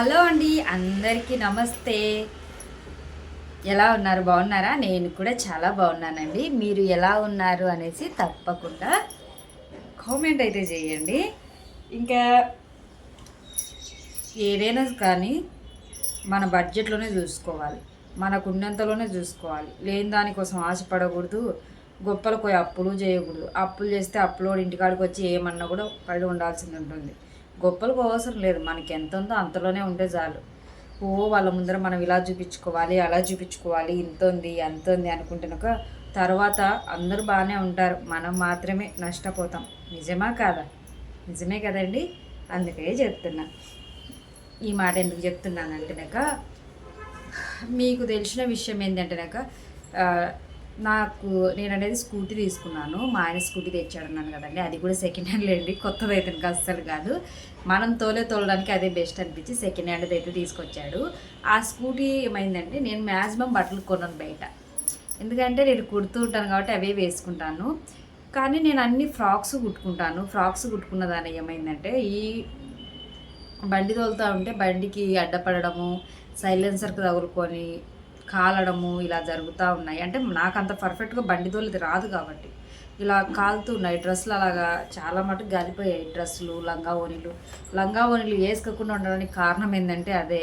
Hello అండి అందరికీ నమస్తే. ఎలా ఉన్నారు? బాగున్నారా? నేను కూడా చాలా బాగున్నానండి. మీరు ఎలా ఉన్నారు అనేసి తప్పకుండా కామెంట్ అయితే చేయండి. ఇంకా ఏదైనా కానీ మన బడ్జెట్లోనే చూసుకోవాలి. మనకు ఉన్నంతలోనే చూసుకోవాలి. లేని దానికోసం ఆశపడకూడదు. గొప్పలకు పోయి అప్పులు చేయకూడదు. అప్పులు చేస్తే అప్పులోడు ఇంటికాడికి వచ్చి ఏమన్నా కూడా పడి ఉండాల్సింది ఉంటుంది. గొప్పలకు అవసరం లేదు. మనకి ఎంత ఉందో అంతలోనే ఉంటే చాలు. ఓ వాళ్ళ ముందర మనం ఇలా చూపించుకోవాలి అలా చూపించుకోవాలి ఇంత ఉంది అంత ఉంది అనుకుంటున్నాక తర్వాత అందరూ బాగానే ఉంటారు. మనం మాత్రమే నష్టపోతాం. నిజమా కాదా? నిజమే కదండి? అందుకే చెప్తున్నా. ఈ మాట ఎందుకు చెప్తున్నానంటేనాక మీకు తెలిసిన విషయం ఏంటంటేనాక నాకు నేను అనేది స్కూటీ తీసుకున్నాను. మా ఆయన స్కూటీ తెచ్చాడన్నాను కదండి. అది కూడా సెకండ్ హ్యాండ్ లేండి కొత్తది అయితే ఇంకా అస్సలు కాదు. మనం తోలే తోలడానికి అదే బెస్ట్ అనిపించి సెకండ్ హ్యాండ్ అయితే తీసుకొచ్చాడు. ఆ స్కూటీ ఏమైందంటే నేను మ్యాక్సిమం బట్టలు కొన్నాను బయట. ఎందుకంటే నేను కుడుతూ ఉంటాను కాబట్టి అవే వేసుకుంటాను. కానీ నేను అన్ని ఫ్రాక్స్ కుట్టుకుంటాను. ఫ్రాక్స్ కుట్టుకున్న దాని ఏమైందంటే ఈ బండి తోలుతూ ఉంటే బండికి అడ్డపడము సైలెన్సర్కి తగులుకొని కాలడము ఇలా జరుగుతూ ఉన్నాయి. అంటే నాకు అంత పర్ఫెక్ట్గా బండి తోలిది రాదు కాబట్టి. ఇలా కాలుతూ ఉన్నాయి. డ్రెస్సులు అలాగా చాలా మటుకు గాలిపోయాయి. డ్రెస్సులు లంగా ఓనీలు లంగా ఓనీలు వేసుకోకుండా ఉండడానికి కారణం ఏంటంటే అదే.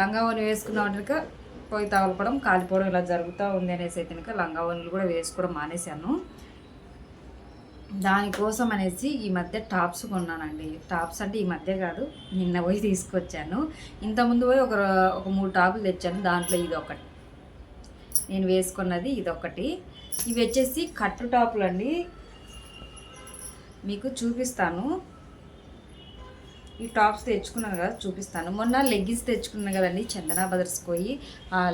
లంగా ఓని వేసుకున్న కనుక పోయి తగలపడం కాలిపోవడం ఇలా జరుగుతూ ఉంది అనేసి అయితే కనుక లంగా ఓనీలు కూడా వేసుకోవడం మానేశాను. దానికోసం అనేసి ఈ మధ్య టాప్స్ కొన్నానండి. టాప్స్ అంటే ఈ మధ్య కాదు నిన్న పోయి తీసుకొచ్చాను. ఇంతకుముందు పోయి ఒక ఒక మూడు టాపులు తెచ్చాను. దాంట్లో ఇది ఒకటి. నేను వేసుకున్నది ఇదొకటి. ఇవి వచ్చేసి కట్టు టాపులు అండి మీకు చూపిస్తాను. ఈ టాప్స్ తెచ్చుకున్నాను కదా చూపిస్తాను. మొన్న లెగ్గిన్స్ తెచ్చుకున్నాను కదండి చందనా బ్రదర్స్ పోయి.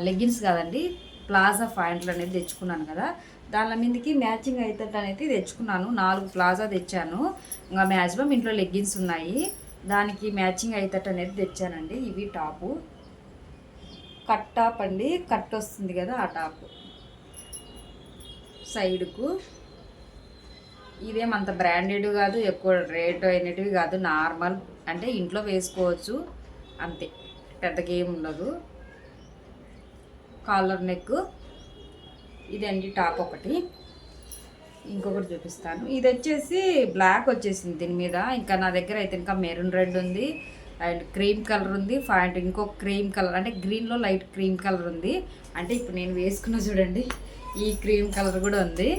లెగ్గిన్స్ కదండి ప్లాజా పాయింట్లు అనేది తెచ్చుకున్నాను కదా. దాని మీదకి మ్యాచింగ్ అవుతుంది అనేది తెచ్చుకున్నాను. నాలుగు ప్లాజా తెచ్చాను. ఇంకా మ్యాక్సిమం ఇంట్లో లెగ్గిన్స్ ఉన్నాయి. దానికి మ్యాచింగ్ అవుతట్టు అనేది తెచ్చానండి ఇవి టాపు. కట్ టాప్ అండి కట్ వస్తుంది కదా ఆ టాప్. సైడ్కు. ఇదేమంత బ్రాండెడ్ కాదు ఎక్కువ రేట్ అయినటివి కాదు నార్మల్. అంటే ఇంట్లో వేసుకోవచ్చు అంతే. పెద్దగా ఏమి ఉండదు. Collar neck. ఇదండి టాప్ ఒకటి. ఇంకొకటి చూపిస్తాను. ఇది వచ్చేసి బ్లాక్ వచ్చేసింది దీని మీద. ఇంకా నా దగ్గర అయితే ఇంకా మెరూన్ రెడ్ ఉంది. అండ్ క్రీమ్ కలర్ ఉంది. అండ్ ఇంకో క్రీమ్ కలర్ అంటే గ్రీన్లో లైట్ క్రీమ్ కలర్ ఉంది. అంటే ఇప్పుడు నేను వేసుకున్న చూడండి ఈ క్రీమ్ కలర్ కూడా ఉంది.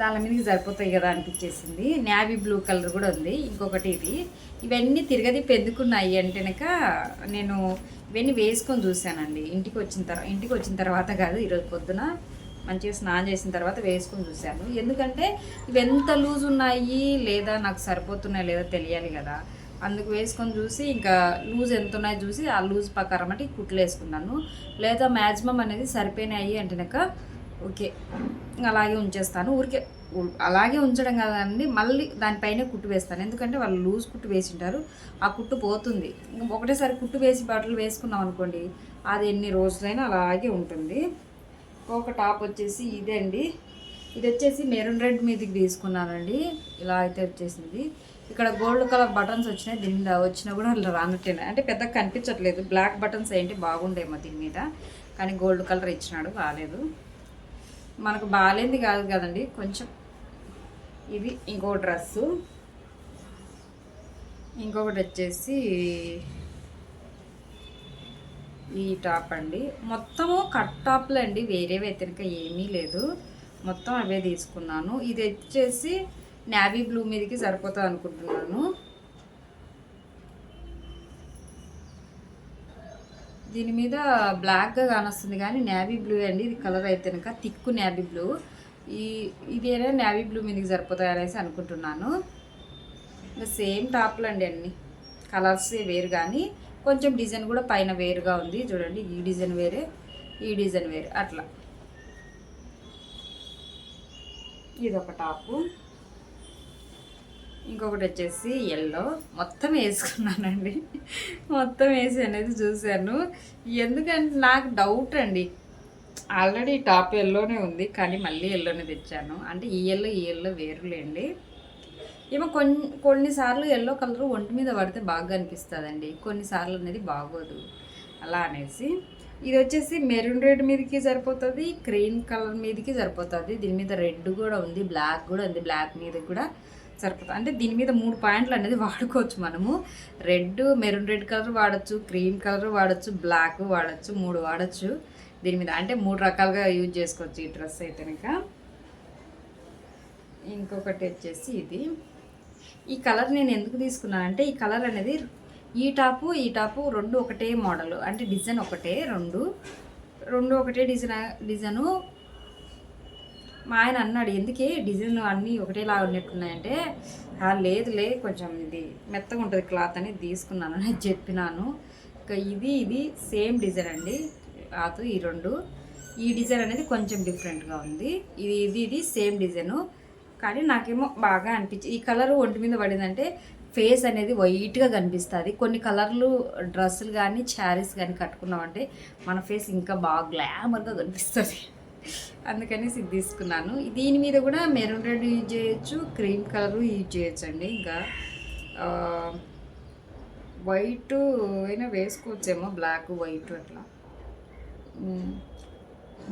దాని మీదకి సరిపోతాయి కదా అనిపించేసింది. నావీ బ్లూ కలర్ కూడా ఉంది. ఇంకొకటి ఇది. ఇవన్నీ తిరగది పెందుకున్నాయి అంటేనక నేను ఇవన్నీ వేసుకొని చూశానండి. ఇంటికి వచ్చిన తర్వాత ఇంటికి వచ్చిన తర్వాత కాదు ఈరోజు పొద్దున. మంచిగా స్నానం చేసిన తర్వాత వేసుకొని చూశాను. ఎందుకంటే ఇవి ఎంత లూజ్ ఉన్నాయి లేదా నాకు సరిపోతున్నాయి లేదా తెలియాలి కదా. అందుకు వేసుకొని చూసి ఇంకా లూజ్ ఎంత ఉన్నాయో చూసి ఆ లూజ్ ప్రకారం అంటే కుట్లు వేసుకున్నాను. లేదా మ్యాక్సిమం అనేది సరిపోయినాయి అంటేనక ఓకే అలాగే ఉంచేస్తాను. ఊరికే అలాగే ఉంచడం కదండి మళ్ళీ దానిపైనే కుట్టు వేస్తాను. ఎందుకంటే వాళ్ళు లూజ్ కుట్టు వేసింటారు ఆ కుట్టు పోతుంది. ఇంకా ఒకటేసారి కుట్టు వేసి బట్టలు వేసుకున్నాం అనుకోండి అది ఎన్ని రోజులైనా అలాగే ఉంటుంది. ఒక టాప్ వచ్చేసి ఇదే అండి. ఇది వచ్చేసి మెరూన్ రెడ్ మీదకి తీసుకున్నానండి. ఇలా అయితే వచ్చేసింది. ఇక్కడ గోల్డ్ కలర్ బటన్స్ వచ్చినాయి. దీని మీద వచ్చినా కూడా అలా అంటే పెద్దగా కనిపించట్లేదు. బ్లాక్ బటన్స్ ఏంటి బాగుండేమో దీని మీద. కానీ గోల్డ్ కలర్ ఇచ్చినాడు బాగాలేదు మనకు బాగాలేంది కాదు కదండి. కొంచెం ఇది ఇంకో డ్రెస్సు. ఇంకొకటి వచ్చేసి ఈ టాప్ అండి. మొత్తము కట్ టాప్లు అండి వేరే వ్యతిరేక ఏమీ లేదు. మొత్తం అవే తీసుకున్నాను. ఇది వచ్చేసి నావీ బ్లూ మీదకి సరిపోతుంది అనుకుంటున్నాను. దీని మీద బ్లాక్గా కానొస్తుంది కానీ నావీ బ్లూ అండి. ఇది కలర్ అయితే కనుక తిక్కు నావీ బ్లూ. ఈ ఇదేనా నావీ బ్లూ మీదకి సరిపోతాయి అనేసి అనుకుంటున్నాను. ఇంకా సేమ్ టాప్లు అండి అన్ని. కలర్స్ వేరు కానీ కొంచెం డిజైన్ కూడా పైన వేరుగా ఉంది. చూడండి ఈ డిజైన్ వేరే ఈ డిజైన్ వేరే అట్లా. ఇది ఒక టాపు. ఇంకొకటి వచ్చేసి ఎల్లో మొత్తం వేసుకున్నానండి. మొత్తం వేసి అనేది చూశాను. ఎందుకంటే నాకు డౌట్ అండి. ఆల్రెడీ టాప్ ఎల్లోనే ఉంది కానీ మళ్ళీ ఎల్లోనే తెచ్చాను. అంటే ఈ ఎల్లో ఈ ఎల్లో వేరులేండి. ఏమో కొన్ని కొన్నిసార్లు ఎల్లో కలర్ ఒంటి మీద పడితే బాగా అనిపిస్తుందండి. కొన్నిసార్లు అనేది బాగోదు. అలా అనేసి. ఇది వచ్చేసి మెరూన్ రెడ్ మీదకి సరిపోతుంది క్రీమ్ కలర్ మీదకి సరిపోతుంది. దీని మీద రెడ్ కూడా ఉంది బ్లాక్ కూడా ఉంది. బ్లాక్ మీద కూడా సరిపోతుంది అంటే దీని మీద మూడు పాయింట్లు అనేది వాడుకోవచ్చు మనము. రెడ్ మెరూన్ రెడ్ కలర్ వాడచ్చు క్రీమ్ కలర్ వాడచ్చు బ్లాక్ వాడచ్చు మూడు వాడచ్చు దీని మీద. అంటే మూడు రకాలుగా యూజ్ చేసుకోవచ్చు ఈ డ్రెస్ అయితే కనుక ఇంకొకటి వచ్చేసి ఇది. ఈ కలర్ నేను ఎందుకు తీసుకున్నానంటే ఈ కలర్ అనేది ఈ టాపు ఈ టాపు రెండు ఒకటే మోడల్. అంటే డిజైన్ ఒకటే రెండు. రెండు ఒకటే డిజైన్ డిజైను. మా ఆయన అన్నాడు ఎందుకే డిజైన్ అన్నీ ఒకటేలా ఉన్నట్టున్నాయంటే "ఆ, లేదులే కొంచెం ఇది మెత్తగా ఉంటుంది క్లాత్ అని తీసుకున్నాను అని చెప్పినాను. ఇంకా ఇది ఇది సేమ్ డిజైన్ అండి. క్లాత్ ఈ రెండు. ఈ డిజైన్ అనేది కొంచెం డిఫరెంట్గా ఉంది. ఇది ఇది ఇది సేమ్ డిజైను. కానీ నాకేమో బాగా అనిపించి ఈ కలర్ ఒంటి మీద పడిందంటే ఫేస్ అనేది వైట్గా కనిపిస్తుంది. కొన్ని కలర్లు డ్రెస్సులు కానీ శారీస్ కానీ కట్టుకున్నామంటే మన ఫేస్ ఇంకా బాగా గ్లామర్గా కనిపిస్తుంది. అందుకనేసి ఇది తీసుకున్నాను. దీని మీద కూడా మెరూన్ రెడ్ యూజ్ చేయొచ్చు క్రీమ్ కలరు యూజ్ చేయొచ్చు అండి ఇంకా వైట్ అయినా వేసుకోవచ్చేమో బ్లాక్ వైట్ అట్లా.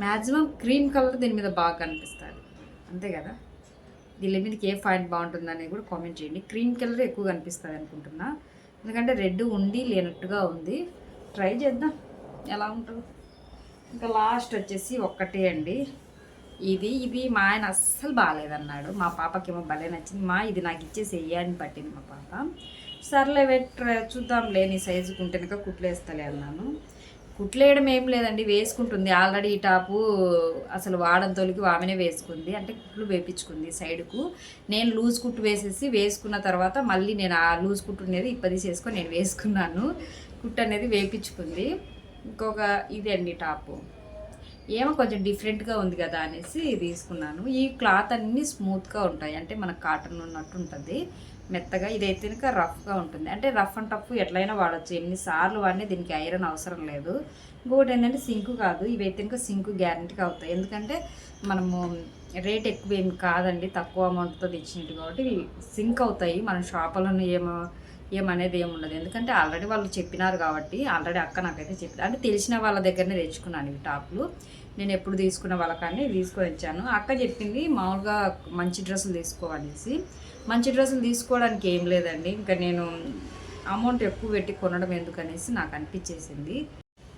మ్యాక్సిమం క్రీమ్ కలర్ దీని మీద బాగా కనిపిస్తుంది. అంతే కదా? దీని మీదకి ఏ పాయింట్ బాగుంటుందని కూడా కామెంట్ చేయండి. క్రీమ్ కలర్ ఎక్కువ కనిపిస్తుంది అనుకుంటున్నా. ఎందుకంటే రెడ్ ఉండి లేనట్టుగా ఉంది. ట్రై చేద్దాం. ఎలా ఉంటుంది. ఇంకా లాస్ట్ వచ్చేసి ఒక్కటే అండి. ఇది ఇది మా ఆయన అస్సలు బాగాలేదన్నాడు. మా పాపకేమో భలే నచ్చింది. మా ఇది నాకు ఇచ్చేసి వెయ్యని పట్టింది మా పాప. సర్లే వెట్ చూద్దాంలే నీ సైజుకు ఉంటేనక కుట్లేస్తలే అన్నాను. కుట్లేయడం ఏం లేదండి వేసుకుంటుంది. ఆల్రెడీ ఈ టాపు అసలు వాడంతోలికి ఆమెనే వేసుకుంది. అంటే కుట్లు వేపించుకుంది సైడ్కు. నేను లూజ్ కుట్టు వేసేసి వేసుకున్న తర్వాత మళ్ళీ నేను ఆ లూజ్ కుట్టు అనేది ఇప్పది చేసుకొని నేను వేసుకున్నాను. కుట్టు అనేది వేపించుకుంది. ఇంకొక ఇది అండి టాపు. ఏమో కొంచెం డిఫరెంట్గా ఉంది కదా అనేసి తీసుకున్నాను. ఈ క్లాత్ అన్నీ స్మూత్గా ఉంటాయి. అంటే మనకు కాటన్ ఉన్నట్టు ఉంటుంది. మెత్తగా ఇదైతే ఇంకా రఫ్గా ఉంటుంది. అంటే రఫ్ అండ్ టఫ్ ఎట్లయినా వాడచ్చు. ఎన్నిసార్లు వాడినా దీనికి ఐరన్ అవసరం లేదు. ఇంకొకటి ఏంటంటే సింకు కాదు. ఇవైతే ఇంకా సింకు గ్యారంటీగా అవుతాయి. ఎందుకంటే మనము రేట్ ఎక్కువ ఏమి కాదండి. తక్కువ అమౌంట్తో తెచ్చినట్టు కాబట్టి ఇవి సింక్ అవుతాయి. మన షాపులను ఏమో ఏమనేది ఏమి ఉండదు. ఎందుకంటే ఆల్రెడీ వాళ్ళు చెప్పినారు కాబట్టి ఆల్రెడీ అక్క నాకైతే చెప్పారు అంటే తెలిసిన వాళ్ళ దగ్గరనే తెచ్చుకున్నాను ఇవి టాప్లు. నేను ఎప్పుడు తీసుకున్న వాళ్ళకన్నీ తీసుకొని వచ్చాను. అక్క చెప్పింది మామూలుగా మంచి డ్రెస్సులు తీసుకోవాలనేసి మంచి డ్రెస్సులు తీసుకోవడానికి ఏం లేదండి. ఇంకా నేను అమౌంట్ ఎక్కువ పెట్టి కొనడం ఎందుకనేసి నాకు అనిపించేసింది.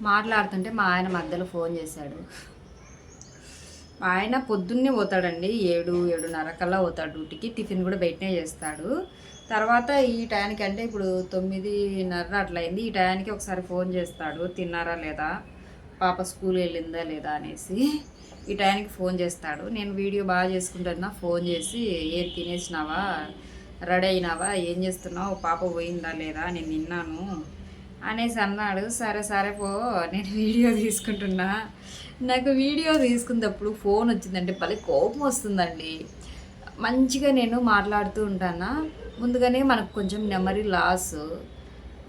మాట్లాడుతుంటే మా ఆయన మధ్యలో ఫోన్ చేశాడు. మా ఆయన పొద్దున్నే పోతాడండి. ఏడు ఏడున్నర కల్లా పోతాడు డ్యూటీకి. టిఫిన్ కూడా బయటనే చేస్తాడు. తర్వాత ఈ టయానికి అంటే ఇప్పుడు తొమ్మిదిన్నర అట్లయింది. ఈ టయానికి ఒకసారి ఫోన్ చేస్తాడు. తిన్నారా లేదా? పాప స్కూల్ వెళ్ళిందా లేదా అనేసి. ఈ టైంకి ఫోన్ చేస్తాడు. నేను వీడియో బాగా చేసుకుంటున్నా ఫోన్ చేసి ఏం తినేసినావా రెడీ అయినావా ఏం చేస్తున్నావు పాప పోయిందా లేదా నేను విన్నాను అనేసి అన్నాడు. సరే సరే పో నేను వీడియో తీసుకుంటున్నా. నాకు వీడియో తీసుకున్నప్పుడు ఫోన్ వచ్చిందంటే భలే కోపం వస్తుందండి. మంచిగా నేను మాట్లాడుతూ ఉంటానా? ముందుగానే మనకు కొంచెం మెమరీ లాస్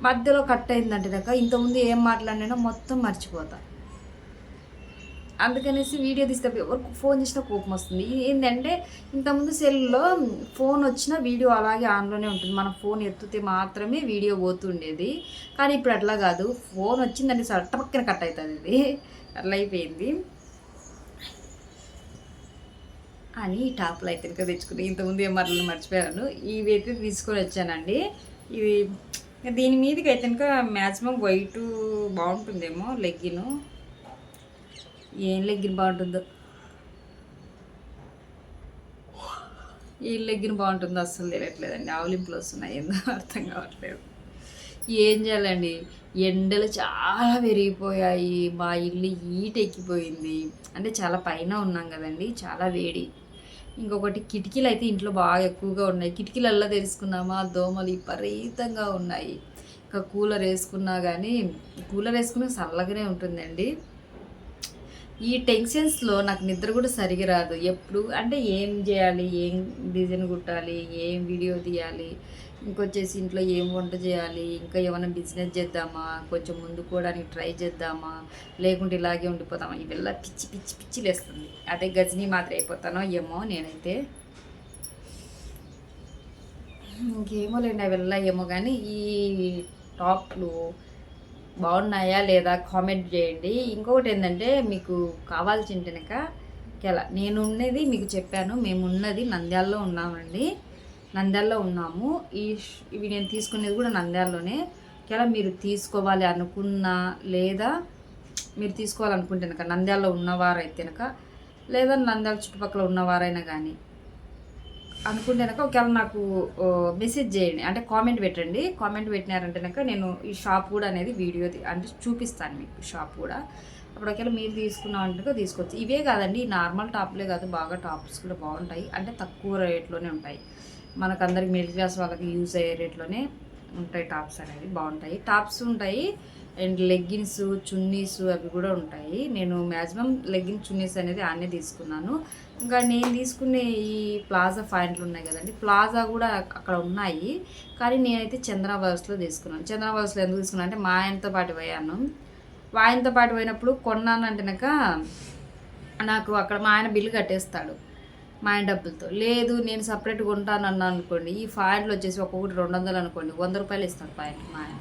మధ్యలో కట్ అయిందంటే దాకా ఇంతకుముందు ఏం మాట్లాడినానో మొత్తం మర్చిపోతాను అందుకనేసి వీడియో తీస్తే ఎవరికి ఫోన్ చేసినా కోపం వస్తుంది. ఏంటంటే ఇంతకుముందు సెల్లో ఫోన్ వచ్చినా వీడియో అలాగే ఆన్లోనే ఉంటుంది. మనం ఫోన్ ఎత్తితే మాత్రమే వీడియో పోతుండేది. కానీ ఇప్పుడు అట్లా కాదు. ఫోన్ వచ్చిందంటే సట్ట పక్కన కట్ అవుతుంది ఇది అట్లా అయిపోయింది. అని ఈ టాప్లు అయితే ఇంకా తెచ్చుకుని ఇంతకుముందు ఏం మరలు మర్చిపోయాను. ఇవి అయితే తీసుకొని వచ్చానండి. ఇవి దీని మీదకి అయితే ఇంకా మ్యాక్సిమం వైట్ బాగుంటుందేమో లెగ్గిను. ఏం లెగ్గిన బాగుంటుందో. ఈ లెగ్గిన బాగుంటుందో అస్సలు తెలియట్లేదండి. ఆవులింపులు వస్తున్నాయి. ఏందో అర్థం కావట్లేదు. ఏం చేయాలండి? ఎండలు చాలా పెరిగిపోయాయి. మా ఇల్లు ఈట ఎక్కిపోయింది. అంటే చాలా పైన ఉన్నాం కదండి. చాలా వేడి. ఇంకొకటి కిటికీలు అయితే ఇంట్లో బాగా ఎక్కువగా ఉన్నాయి. కిటికీలల్లా తెలుసుకున్నామా దోమలు విపరీతంగా ఉన్నాయి. ఇంకా కూలర్ వేసుకున్నా కానీ కూలర్ వేసుకున్నా చల్లగానే ఉంటుందండి. ఈ టెన్షన్స్లో నాకు నిద్ర కూడా సరిగి రాదు. ఎప్పుడు? అంటే ఏం చేయాలి? ఏం డిజైన్ కుట్టాలి? ఏం వీడియో తీయాలి? ఇంకొచ్చేసి ఇంట్లో ఏం వంట చేయాలి? ఇంకా ఏమైనా బిజినెస్ చేద్దామా? కొంచెం ముందుకోవడానికి ట్రై చేద్దామా? లేకుంటే ఇలాగే ఉండిపోతామా? ఇవెల్లా పిచ్చి పిచ్చి పిచ్చి లేస్తుంది. అదే గజనీ మాత్రం అయిపోతానో ఏమో నేనైతే. ఇంకేమో లేండి అవి ఏమో కానీ ఈ టాప్లు బాగున్నాయా లేదా కామెంట్ చేయండి. ఇంకొకటి ఏంటంటే మీకు కావాల్సిన కనుక ఎలా నేను ఉన్నది మీకు చెప్పాను మేము ఉన్నది నంద్యాలలో ఉన్నామండి. నంద్యాలలో ఉన్నాము. ఈ ఇవి నేను తీసుకునేది కూడా నంద్యాలలోనే. ఎలా మీరు తీసుకోవాలి అనుకున్నా లేదా మీరు తీసుకోవాలనుకుంటే కనుక నంద్యాలలో ఉన్నవారైతే కనుక లేదా నంద్యాల చుట్టుపక్కల ఉన్నవారైనా కానీ అనుకుంటే కనుక ఒకవేళ నాకు మెసేజ్ చేయండి. అంటే కామెంట్ పెట్టండి. కామెంట్ పెట్టినారంటే కనుక నేను ఈ షాప్ కూడా అనేది వీడియో అంటే చూపిస్తాను మీకు షాప్ కూడా. అప్పుడు ఒకవేళ మీరు తీసుకున్నామంటే తీసుకోవచ్చు ఇవే కాదండి. ఈ నార్మల్ టాప్లే కాదు. బాగా టాప్స్ కూడా బాగుంటాయి. అంటే తక్కువ రేట్లోనే ఉంటాయి. మనకందరికి మిడిల్ క్లాస్ వాళ్ళకి యూజ్ అయ్యే రేట్లోనే ఉంటాయి టాప్స్ అనేవి. బాగుంటాయి. టాప్స్ ఉంటాయి. అండ్ లెగ్గిన్స్ చున్నీస్ అవి కూడా ఉంటాయి. నేను మ్యాక్సిమం లెగ్గిన్స్ చున్నీస్ అనేది ఆనే తీసుకున్నాను. ఇంకా నేను తీసుకునే ఈ ప్లాజా పాయింట్లు ఉన్నాయి కదండి. ప్లాజా కూడా అక్కడ ఉన్నాయి. కానీ నేనైతే చంద్రావాస్లో తీసుకున్నాను. చంద్రావాస్లో ఎందుకు తీసుకున్నాను అంటే మా ఆయనతో పాటు పోయాను. మా ఆయనతో పాటు పోయినప్పుడు కొన్నాను అంటేనక నాకు అక్కడ మా ఆయన బిల్లు కట్టేస్తాడు. మా ఆయన డబ్బులతో. లేదు నేను సపరేట్ కొంటాను అన్నా అనుకోండి. ఈ పాయింట్లు వచ్చేసి ఒక్కొక్కటి రెండు వందలు అనుకోండి. వంద రూపాయలు ఇస్తాడు పాయింట్ మా ఆయన.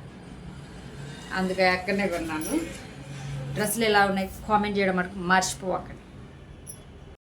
అందుకే అక్కడనే కొన్నాను. డ్రెస్సులు ఎలా ఉన్నాయి? కామెంట్ చేయడం మటుకు మర్చిపోకండి